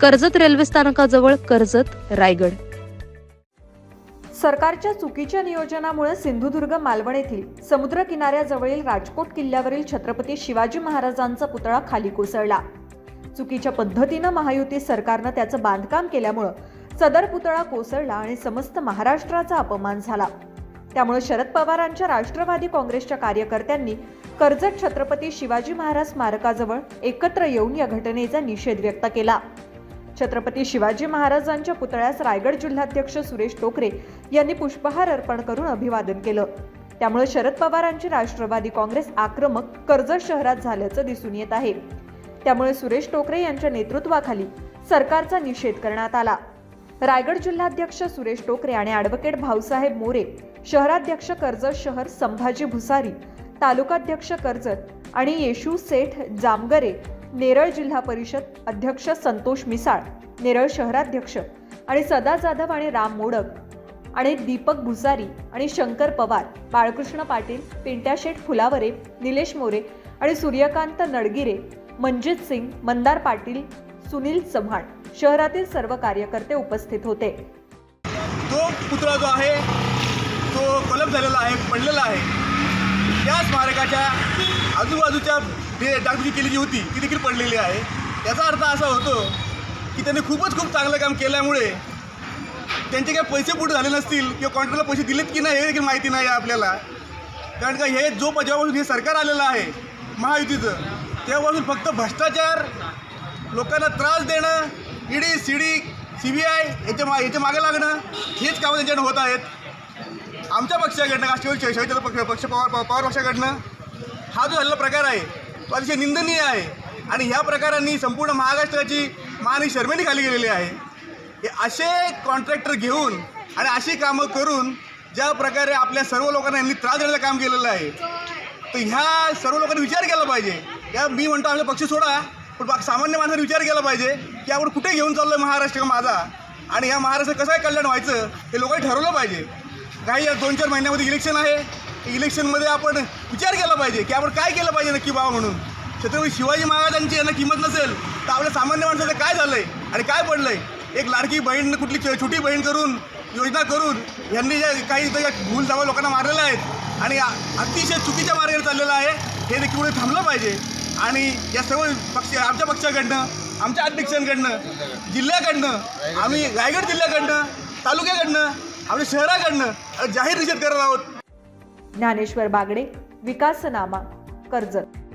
Karjat railway स्थानकाजवळ कर्जत रायगड. सरकारच्या चुकीच्या नियोजनामुळे सिंधुदुर्ग मालवण येथील समुद्र किनाऱ्याजवळील राजकोट किल्ल्यावरील छत्रपती शिवाजी महाराजांचा पुतळा खाली कोसळला. चुकीच्या पद्धतीनं महायुती सरकारनं त्याचं बांधकाम केल्यामुळं सदर पुतळा कोसळला आणि समस्त महाराष्ट्राचा अपमान झाला. त्यामुळे शरद पवारांच्या राष्ट्रवादी काँग्रेसच्या कार्यकर्त्यांनी कर्जत छत्रपती शिवाजी महाराज स्मारकाजवळ एकत्र येऊन या घटनेचा निषेध व्यक्त केला. छत्रपती शिवाजी महाराजांच्या पुतळ्यास रायगड जिल्हाध्यक्ष सुरेश टोकरे यांनी पुष्पहार अर्पण करून अभिवादन केलं. त्यामुळे शरद पवारांची राष्ट्रवादी काँग्रेस आक्रमक कर्जत शहरात झाल्याचं दिसून येत आहे. त्यामुळे सुरेश टोकरे यांच्या नेतृत्वाखाली सरकारचा निषेध करण्यात आला. रायगड जिल्हाध्यक्ष सुरेश टोकरे आणि ॲडव्होकेट भाऊसाहेब मोरे शहराध्यक्ष कर्जत शहर संभाजी भुसारी तालुकाध्यक्ष कर्जत आणि येशू सेठ जामगरे नेरळ जिल्हा परिषद अध्यक्ष संतोष मिसाळ नेरळ शहराध्यक्ष आणि सदा जाधव आणि राम मोडक आणि दीपक भुसारी आणि शंकर पवार बाळकृष्ण पाटील पिंट्याशेठ फुलावरे निलेश मोरे आणि सूर्यकांत नडगिरे मनजित सिंग मंदार पाटील सुनील चव्हाण शहरातील सर्व कार्यकर्ते उपस्थित होते. तो पुतळा जो आहे तो कलम झालेला आहे पडलेला आहे. त्या स्मारकाच्या आजूबाजूच्या ते डागडुजी केलेली होती ती देखील पडलेली आहे. याचा अर्थ असा होतो की त्यांनी खूपच खूप चांगलं काम केल्यामुळे त्यांचे काही पैसे पुढे झाले नसतील किंवा कॉन्ट्रॅक्टला पैसे दिलेत की नाही हे देखील माहिती नाही आहे आपल्याला. कारण का हे जो जेव्हापासून हे सरकार आलेलं आहे महायुतीचं तेव्हापासून फक्त भ्रष्टाचार लोकांना त्रास देणं ED C D C B I याच्या मा याच्या मागे लागणं हेच कामं त्यांच्याकडे होत आहेत. आमच्या पक्षाकडनं राष्ट्रवादी शहराच्या पक्ष पक्ष पवार पवार पक्षाकडनं हा जो झालेला प्रकार आहे तो अतिशय निंदनीय आहे. आणि ह्या प्रकारांनी संपूर्ण महाराष्ट्राची मान ही शर्मेनी खाली गेलेली आहे. हे असे कॉन्ट्रॅक्टर घेऊन आणि अशी कामं करून ज्या प्रकारे आपल्या सर्व लोकांना यांनी त्रास देण्याचं काम केलेलं आहे तर ह्या सर्व लोकांनी विचार केला पाहिजे. या मी म्हणतो आमचा पक्ष सोडा पण सामान्य माणसाने विचार केला पाहिजे की आपण कुठे घेऊन चाललो महाराष्ट्र माझा? आणि ह्या महाराष्ट्र कसं आहे कल्याण व्हायचं हे लोकांनी ठरवलं पाहिजे. काही या दोन चार महिन्यामध्ये इलेक्शन आहे. इलेक्शनमध्ये आपण विचार केला पाहिजे की आपण काय केलं पाहिजे नक्की बाबा म्हणून? छत्रपती शिवाजी महाराजांची यांना किंमत नसेल तर आपल्या सामान्य माणसाचं काय झालंय आणि काय पडलंय? एक लाडकी बहीण कुठली छोटी बहीण करून योजना करून यांनी ज्या काही इथं भूल जावा लोकांना मारलेल्या आहेत आणि अतिशय चुकीच्या मार्गाने चाललेलं आहे हे देखील थांबलं पाहिजे. आणि या सर्व पक्ष आमच्या पक्षाकडनं आमच्या अध्यक्षांकडनं जिल्ह्याकडनं आम्ही रायगड जिल्ह्याकडनं तालुक्याकडनं आमच्या शहराकडनं जाहीर निषेध करत आहोत. ज्ञानेश्वर बागडे विकासनामा कर्जत.